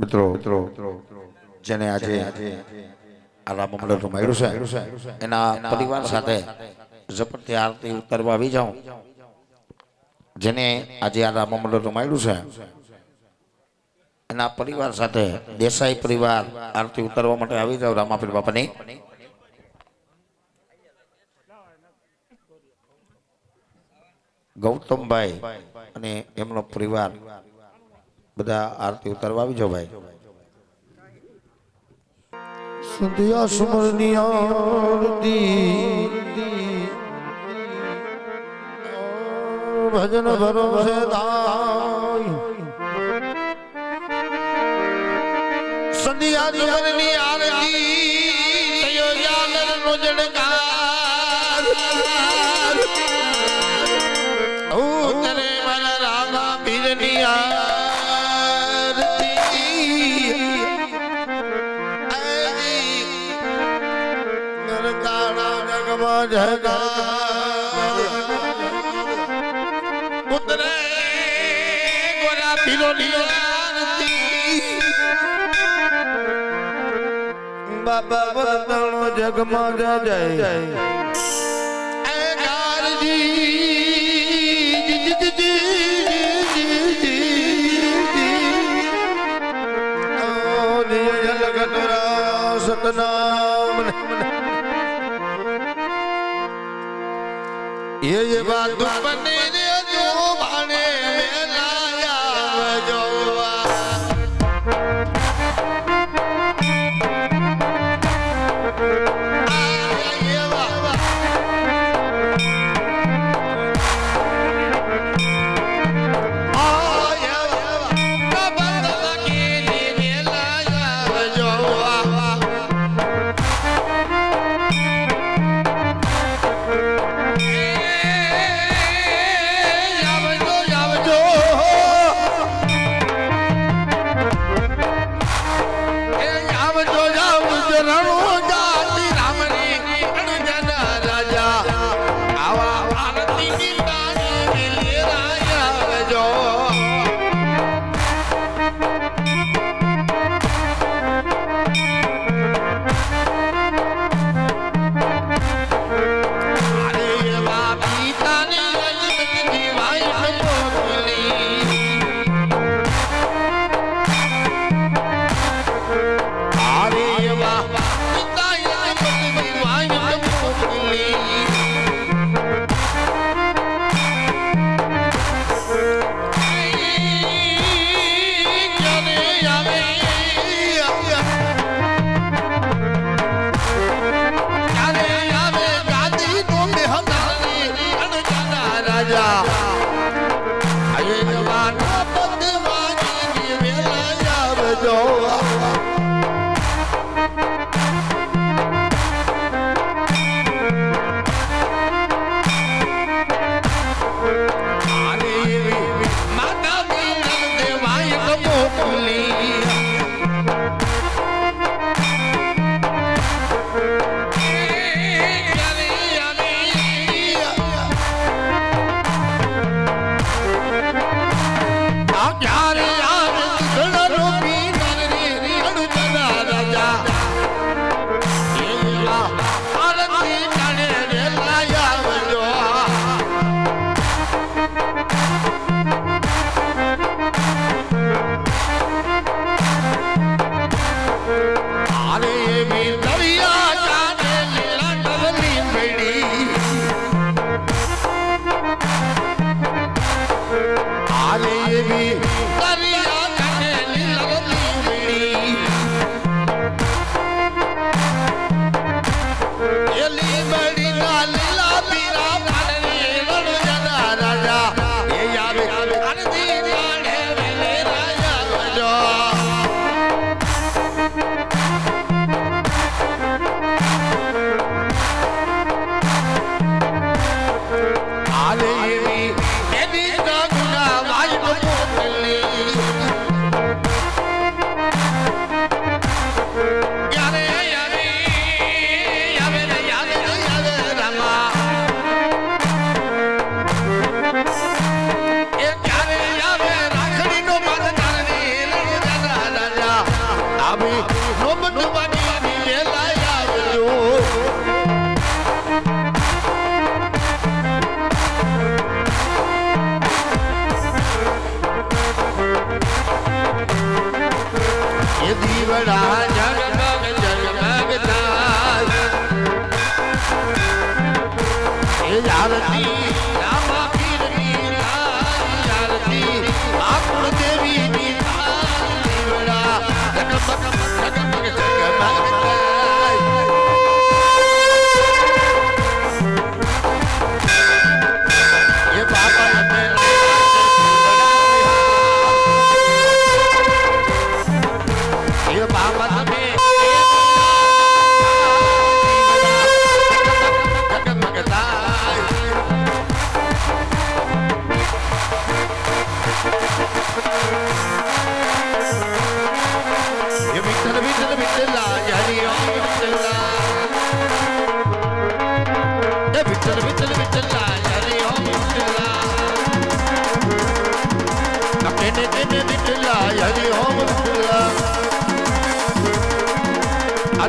મિત્રો મિત્રો જેને આજે આ રામ મંડળ મળ્યું છે, એના પરિવાર સાથે ઝપટથી આરતી ઉતારવા આવી જાઉં. જેને આજે આ રામ મંડળ માર્યું છે, એના પરિવાર સાથે દેસાઈ પરિવાર આરતી ઉતારવા માટે આવી જાવ રામાપીર બાપાની. ગૌતમભાઈ અને એમનો પરિવાર બધા આરતી ઉતારવા આવી જાઓ ભાઈ. સુધિયા સુમરની આરતી. ભજન ભરોસે થાય સંધ્યા સુમરની આરતી. તયો જાગર નો જણકાર. જગા ઉતરે ગોરા પીરોની આરતી. બાબા વરદાણો જગમાં જય જય. એ ગારજી સતનામ એ જે બાત બને રે જો Thank you.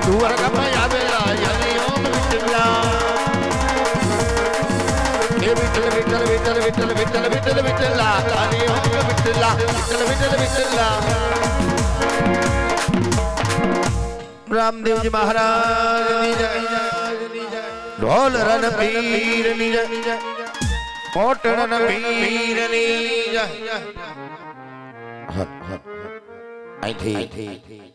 આ ધુવર ગમે આવેલા હરિ ઓમ વિઠ્ઠલા એ વિઠ્ઠલ વિઠ્ઠલ વિઠ્ઠલ વિઠ્ઠલ વિઠ્ઠલ વિઠ્ઠલ વિઠ્ઠલા હરિ ઓમ વિઠ્ઠલા વિઠ્ઠલ વિઠ્ઠલ વિઠ્ઠલા રામદેવજી મહારાજની જય ઢોલ રન પીરની જય કોટણ પીરની જય હર હર અહીંથી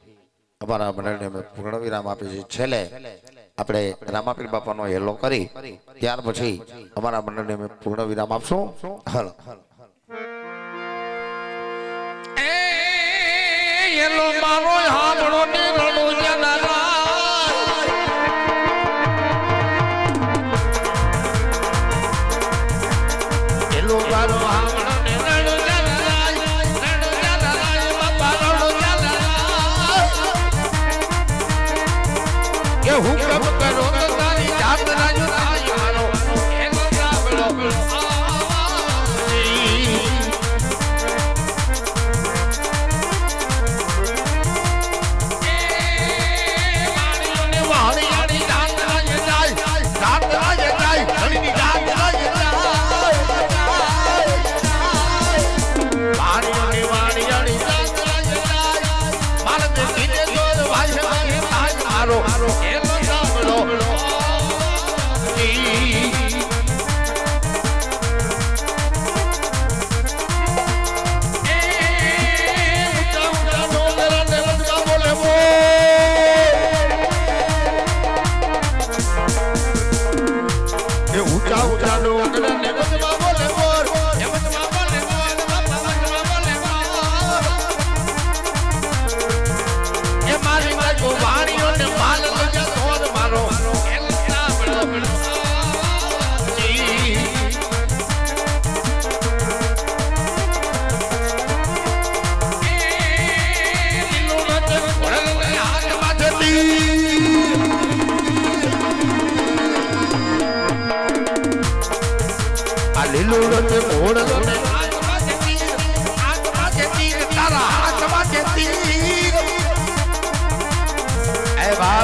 અમારા મંડળને અમે પૂર્ણ વિરામ આપીએ છીએ. છેલ્લે આપણે રામાપીર બાપાનો હેલો કરી, ત્યાર પછી અમારા મંડળને અમે પૂર્ણ વિરામ આપશું. હલો. હેલો, મારો હામળો ને રણો જનારા હેલો, મારો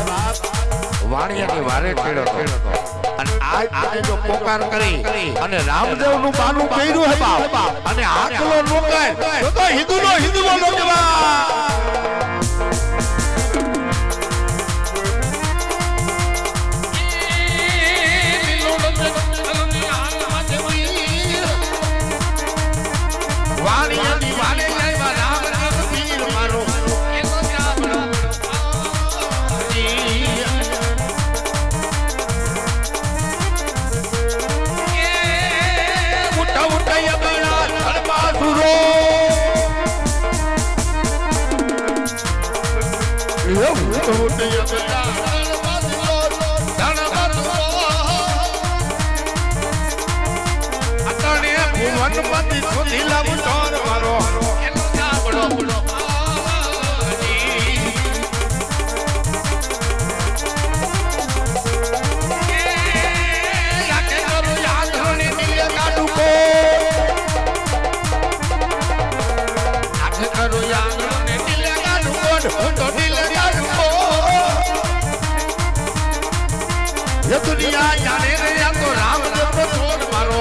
બાપ વાણિયાની વારે છેડો હતો. અને આજ જો પોકાર કરી અને રામદેવનું બાનું પહેર્યું હે અને આકલો લોકાય તો તો હિન્દુ નો હિન્દુ નો જવાબ ગણપતિ સુધી લાવ ઢોર મારો દુનિયા જાણે રહ્યા તો રામ દેવ ઢોર મારો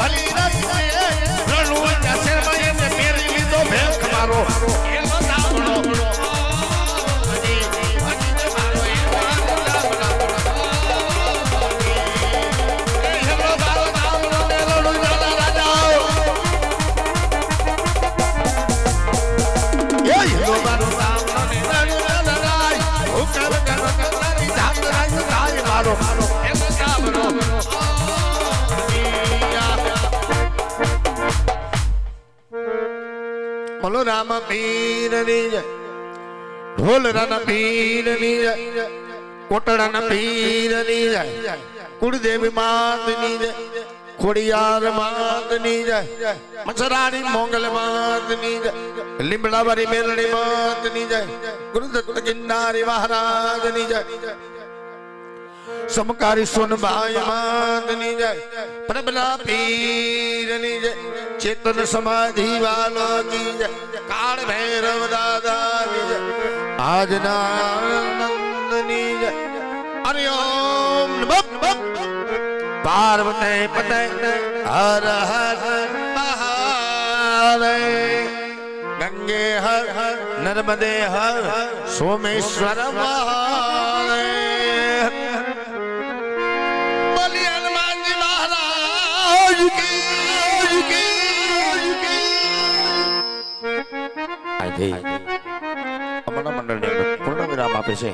ભલી રાની તે રણું ના શેરમાં એને મેરી લીધો ભેખ મારો એનો તે મારો મારો બોલો રામ પીરની જય ઢોલ રાના પીરની જય કોટડાના પીરની જય કુળદેવી માતની જય ખોડિયાર માતની જય મચરાણી મોંગલ માતની જય લીમડા વાળી મેલડી માતની જય ગુરુદત્ત કિન્નારી મહારાજની જય સમકારી સોનભાઈ માતની જય, પ્રબલા પીરની જય, ચેતન સમાધિ વાલો કી જય, કાળ ભૈરવ દાદા ની જય, આજના આનંદની જય. અરે ઓમ નમઃ. પાર્વતી પતે હર હર મહાદેવ. ગંગે હર હર, નર્મદે હર, સોમેશ્વર મહાદેવ. આજથી અમારા મંડળની અંદર પૂર્ણ વિરામ આપે છે.